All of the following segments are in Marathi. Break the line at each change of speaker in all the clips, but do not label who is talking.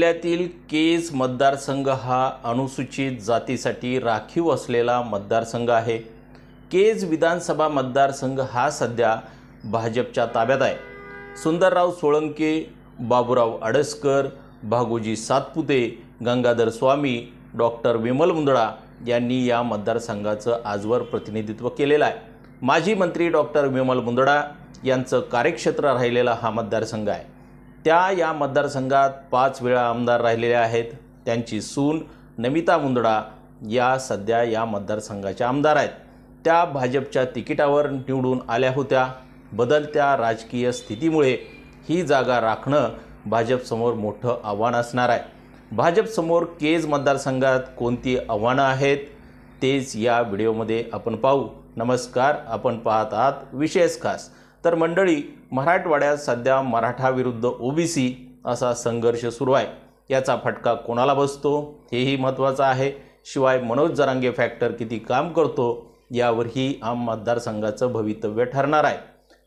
जिल्ह्यातील केज मतदारसंघ हा अनुसूचित जातीसाठी राखीव असलेला मतदारसंघ आहे. केज विधानसभा मतदारसंघ हा सध्या भाजपच्या ताब्यात आहे. सुंदरराव सोळंके बाबूराव अडसकर भागोजी सातपुते गंगाधर स्वामी डॉक्टर विमल मुंदडा यांनी या मतदारसंघाचं आजवर प्रतिनिधित्व केलेलं आहे. माजी मंत्री डॉक्टर विमल मुंदडा यांचं कार्यक्षेत्र राहिलेला हा मतदारसंघ आहे. त्या या मतदारसंघात पाच वेळा आमदार राहिलेल्या आहेत. त्यांची सून नमिता मुंदडा या सध्या या मतदारसंघाच्या आमदार आहेत. त्या भाजपच्या तिकिटावर निवडून आल्या होत्या. बदलत्या राजकीय स्थितीमुळे ही जागा राखणं भाजपसमोर मोठं आव्हान असणार आहे. भाजपसमोर केज मतदारसंघात कोणती आव्हानं आहेत तेच या व्हिडिओमध्ये आपण पाहू. नमस्कार आपण पाहत आहात विशेष खास. तर मंडळी मराठवाड्यात सध्या मराठा विरुद्ध ओबीसी असा संघर्ष सुरू आहे. याचा फटका कोणाला बसतो हेही महत्त्वाचं आहे. शिवाय मनोज जरांगे फॅक्टर किती काम करतो यावरही आम मतदारसंघाचं भवितव्य ठरणार आहे.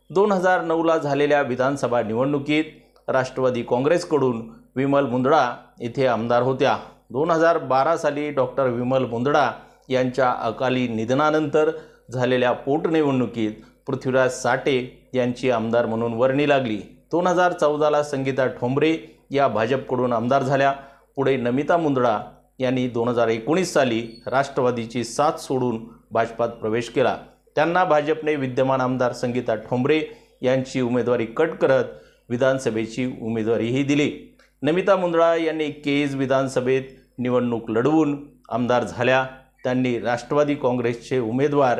दोन हजार नऊला झालेल्या विधानसभा निवडणुकीत राष्ट्रवादी काँग्रेसकडून विमल मुंदडा येथे आमदार होत्या. दोन हजार बारा साली डॉक्टर विमल मुंदडा यांच्या अकाली निधनानंतर झालेल्या पोटनिवडणुकीत पृथ्वीराज साठे यांची आमदार म्हणून वर्णी लागली. दोन हजार चौदाला संगीता ठोंबरे या भाजपकडून आमदार झाल्या. पुढे नमिता मुंदडा यांनी दोन हजार एकोणीस साली राष्ट्रवादीची साथ सोडून भाजपात प्रवेश केला. त्यांना भाजपने विद्यमान आमदार संगीता ठोंबरे यांची उमेदवारी कट करत विधानसभेची उमेदवारीही दिली. नमिता मुंदडा यांनी केज विधानसभेत निवडणूक लढवून आमदार झाल्या. त्यांनी राष्ट्रवादी काँग्रेसचे उमेदवार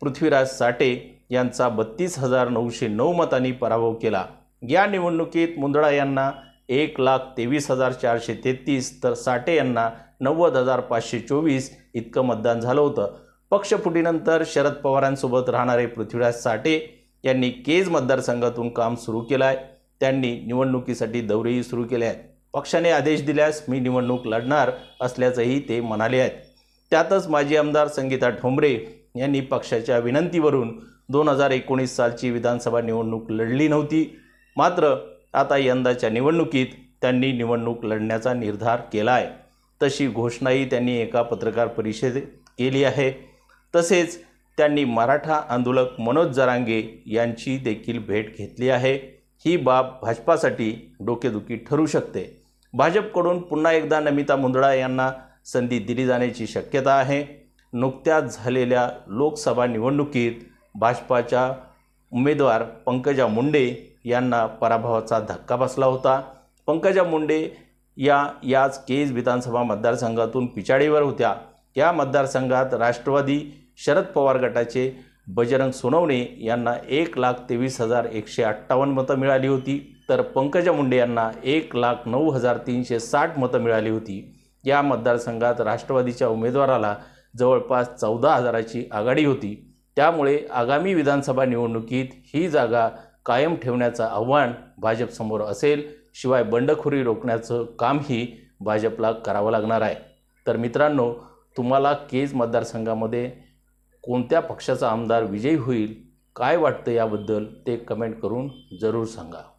पृथ्वीराज साठे यांचा बत्तीस हजार नऊशे नऊ मतांनी पराभव केला. या निवडणुकीत मुंदडा यांना एक लाख तेवीस हजार चारशे तेहतीस तर साठे यांना नव्वद हजार पाचशे चोवीस इतकं मतदान झालं होतं. पक्षफुटीनंतर शरद पवारांसोबत राहणारे पृथ्वीराज साठे यांनी केज मतदारसंघातून काम सुरू केलं आहे त्यांनी निवडणुकीसाठी दौरेही सुरू केले आहेत. पक्षाने आदेश दिल्यास मी निवडणूक लढणार असल्याचंही ते म्हणाले आहेत. त्यातच माजी आमदार संगीता ठोंबरे यांनी पक्षाच्या विनंतीवरून दोन हजार एकोणीस सालची विधानसभा निवडणूक लढली नव्हती. मात्र आता यंदाच्या निवडणुकीत त्यांनी निवडणूक लढण्याचा निर्धार केला आहे तशी घोषणाही त्यांनी एका पत्रकार परिषदेत केली आहे. तसेच त्यांनी मराठा आंदोलक मनोज जरांगे यांची देखील भेट घेतली आहे. ही बाब भाजपासाठी डोकेदुखी ठरू शकते. भाजपकडून पुन्हा एकदा नमिता मुंदडा यांना संधी दिली जाण्याची शक्यता आहे. नुकत्याच झालेल्या लोकसभा निवडणुकीत भाजपाच्या उमेदवार पंकजा मुंडे यांना पराभवाचा धक्का बसला होता. पंकजा मुंडे या याच केज विधानसभा मतदारसंघातून पिछाडीवर होत्या. या मतदारसंघात राष्ट्रवादी शरद पवार गटाचे बजरंग सोनवणे यांना एक लाख तेवीस हजार एकशे अठ्ठावन्न मतं मिळाली होती. तर पंकजा मुंडे यांना एक लाख नऊ हजार तीनशे साठ मतं मिळाली होती. या मतदारसंघात राष्ट्रवादीच्या उमेदवाराला जवळपास चौदा हजाराची आघाडी होती. त्यामुळे आगामी विधानसभा निवडणुकीत ही जागा कायम ठेवण्याचं आव्हान भाजपसमोर असेल शिवाय बंडखोरी रोखण्याचं कामही भाजपला करावं लागणार आहे. तर मित्रांनो तुम्हाला केज मतदारसंघामध्ये कोणत्या पक्षाचा आमदार विजयी होईल काय वाटतं याबद्दल ते कमेंट करून जरूर सांगा.